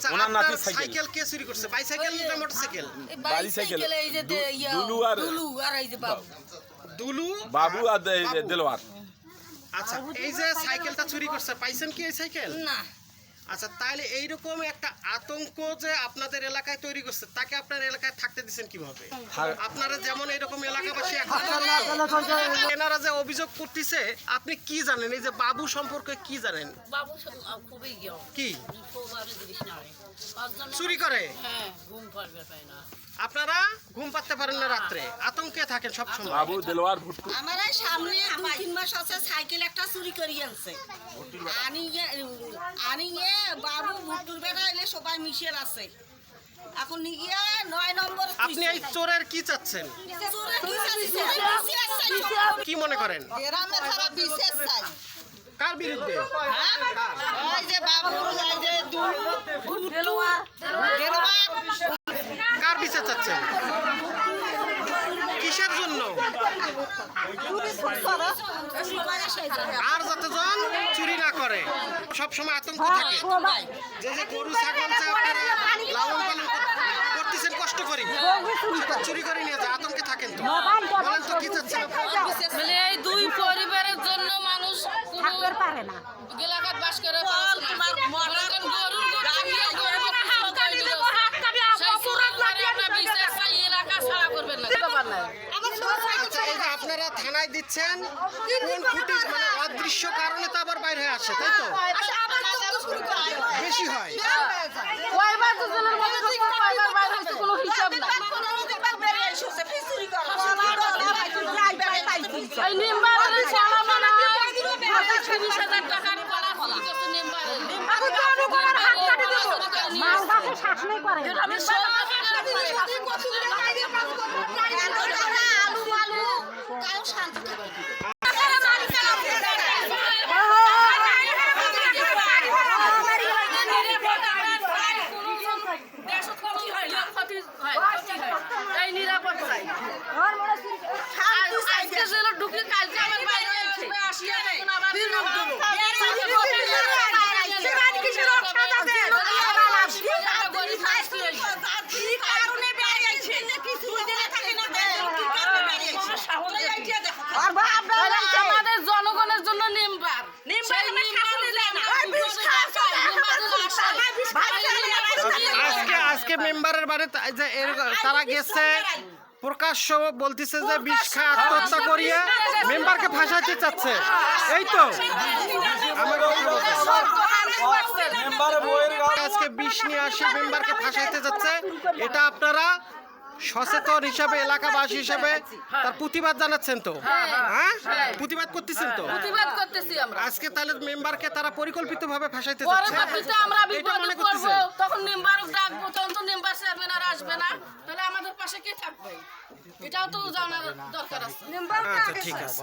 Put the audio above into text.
আচ্ছা ওনার নাতি cycle. Cycle কে চুরি করছে? বাইসাইকেল না মোটরসাইকেল? এই বাইসাইকেল এই যে দুলু আর- দুলু আর এই যে বাবু। দুলু? বাবু আর দেলোয়ার। আচ্ছা এই যে সাইকেলটা চুরি করছে পাইছেন কি এই সাইকেল? না। আচ্ছা তাহলে এইরকম একটা আতঙ্ক যে আপনাদের এলাকায় তৈরি করছে তাকে আপনার এলাকায় থাকতে দিচ্ছেন কীভাবে? আপনারা যেমন এরকম এলাকাবাসী এখন এনারা যে অভিযোগ করতেছে আপনি কি জানেন? এই যে বাবু সম্পর্কে কি জানেন? বাবু খুবই কি? চুরি করে? হ্যাঁ ঘুম পারবে পায় না। আপনারা ঘুম পাতে পারেন না রাত্রে? আতঙ্কে থাকেন সব সময় বাবু দেলোয়ার ভুট্টু আমার সামনে দুই তিন মাস আছে সাইকেল একটা চুরি করে আনছে। আনি গে- আনি গিয়ে বাবু ভুট্টুর বেড়া এলে সবাই মিশিয়ে আছে। এখন নিয়ে নয় নম্বর আপনি এই চোরের কি চাচ্ছেন? কি মনে করেন? গ্রামে তারা বিশেষ চাই। কার বিরুদ্ধে? হ্যাঁ? ওই যে বাবু এই যে কার বিচার চাচ্ছেন? কিসের জন্য? আর যাতে জন চুরি না করে সব সময় আতঙ্ক থাকে। যে যে গরু ছাগল আপনারা লালন পালন করতেছেন কষ্ট করি। চুরি করে নিয়ে যায় আতঙ্কে থাকেন তো। বলেন তো কি চাচ্ছেন মানে এই দুই পরিবারের জন্য মানুষ কোনো এলাকাত বাস করে এই যে আপনারা থানায় দিচ্ছেন কোন ফুটেজ মানে অদৃশ্য কারণে তো আবার বাইরে হয়ে আসে তাই তো? বেশি হয়। কয়বার দুজনের মধ্যে কয়বার বাইরে হইছে কোনো হিসাব নাই। এই নিম্বারের শালা মনে তিরিশ হাজার টাকার কলা চুরি করছে মেম্বারের। আমি সব দেশত ক্ষতি হয় না, ক্ষতি হয়, ক্ষতি হয়। এই নিরাপদ চাই। আজ- আজকে জেলে ঢুকে কালকে আবার বাইরে আসবে, আসিয়া দেখুন আবার গরিব মানুষ কি হয়েছে? আমাদের জনগণের জন্য নিমবার আজকে আজকে মেম্বারের বাড়ি তা- যে এর- তারা গেছে প্রকাশ্য বলতেছে যে বিষ খায় আত্মহত্যা করিয়ে মেম্বারকে ফাঁসাইতে চাচ্ছে। এই তো। আজকে বিষ নিয়ে আসি মেম্বারকে ফাঁসাইতে যাচ্ছে এটা আপনারা সচেতন হিসাবে এলাকাবাসী হিসাবে তার প্রতিবাদ জানাচ্ছেন তো? হ্যাঁ প্রতিবাদ করতেছেন তো? প্রতিবাদ করতেছি আমরা। আজকে তাহলে মেম্বারকে তারা পরিকল্পিতভাবে ফাঁসাইতে যাচ্ছে। পরবর্তীতে আমরা বিপদে পড়ব তখন নিম্বার ডাকবো তখন তো নিম্বার চেয়ারম্যান আর আসবে না। তাহলে আমাদের পাশে কে থাকবে? এটাও তো জানার দরকার আছে। আচ্ছা ঠিক আছে।